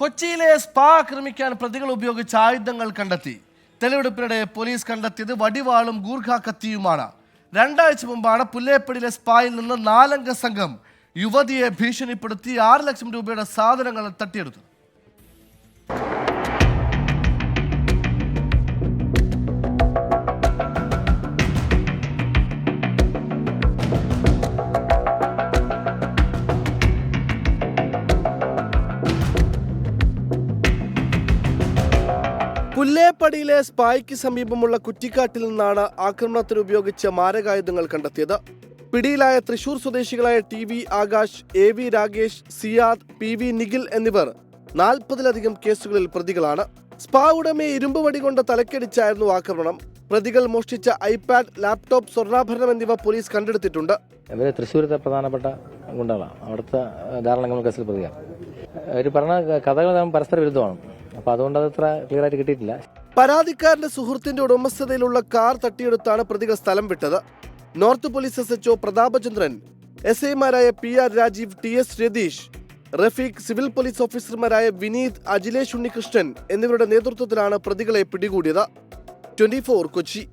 കൊച്ചിയിലെ സ്പാ ആക്രമിക്കാൻ പ്രതികൾ ഉപയോഗിച്ച ആയുധങ്ങൾ കണ്ടെത്തി. തെളിവെടുപ്പിനിടെ പോലീസ് കണ്ടെത്തിയത് വടിവാളും ഗൂർഖ കത്തിയുമാണ്. രണ്ടാഴ്ച മുമ്പാണ് പുല്ലേപ്പടിയിലെ സ്പായിൽ നിന്ന് നാലംഗ സംഘം യുവതിയെ ഭീഷണിപ്പെടുത്തി ആറ് ലക്ഷം രൂപയുടെ സാധനങ്ങൾ തട്ടിയെടുത്തു പുല്ലേപ്പടിയിലെ സ്പായ്ക്ക് സമീപമുള്ള കുറ്റിക്കാട്ടിൽ നിന്നാണ് ആക്രമണത്തിന് ഉപയോഗിച്ച മാരകായുധങ്ങൾ കണ്ടെത്തിയത്. പിടിയിലായ തൃശൂർ സ്വദേശികളായ T V Akash A V Rakesh Siyad P V Nikhil എന്നിവർ നാൽപ്പതിലധികം കേസുകളിൽ പ്രതികളാണ്. സ്പാ ഉടമയെ ഇരുമ്പ് വടി കൊണ്ട് തലക്കടിച്ചായിരുന്നു ആക്രമണം. പ്രതികൾ മോഷ്ടിച്ച ഐപാഡ് ലാപ്ടോപ്പ് സ്വർണാഭരണം എന്നിവ പോലീസ് കണ്ടെടുത്തിട്ടുണ്ട്. ഇവർ തൃശ്ശൂരത്തെ പ്രധാനപ്പെട്ട ഗുണ്ടകളാണ്. അവിടുത്തെ ധാരാളം കേസിൽ പ്രതികൾ പറഞ്ഞ കഥകൾ പരസ്പര വിരുദ്ധമാണ്. അപ്പോൾ അതുകൊണ്ട് അത് അത്ര ക്ലിയർ ആയിട്ട് കിട്ടിയിട്ടില്ല. പരാതിക്കാരന്റെ സുഹൃത്തിന്റെ ഉടമസ്ഥതയിലുള്ള കാർ തട്ടിയെടുത്താണ് പ്രതികൾ സ്ഥലം വിട്ടത്. North police S HO Prathapachandran S ഐമാരായ P R Rajeev T S Ratheesh Rafeeq civil police ഓഫീസർമാരായ വിനീത് അജിലേഷ് ഉണ്ണികൃഷ്ണൻ എന്നിവരുടെ നേതൃത്വത്തിലാണ് പ്രതികളെ പിടികൂടിയത്. ട്വന്റി കൊച്ചി.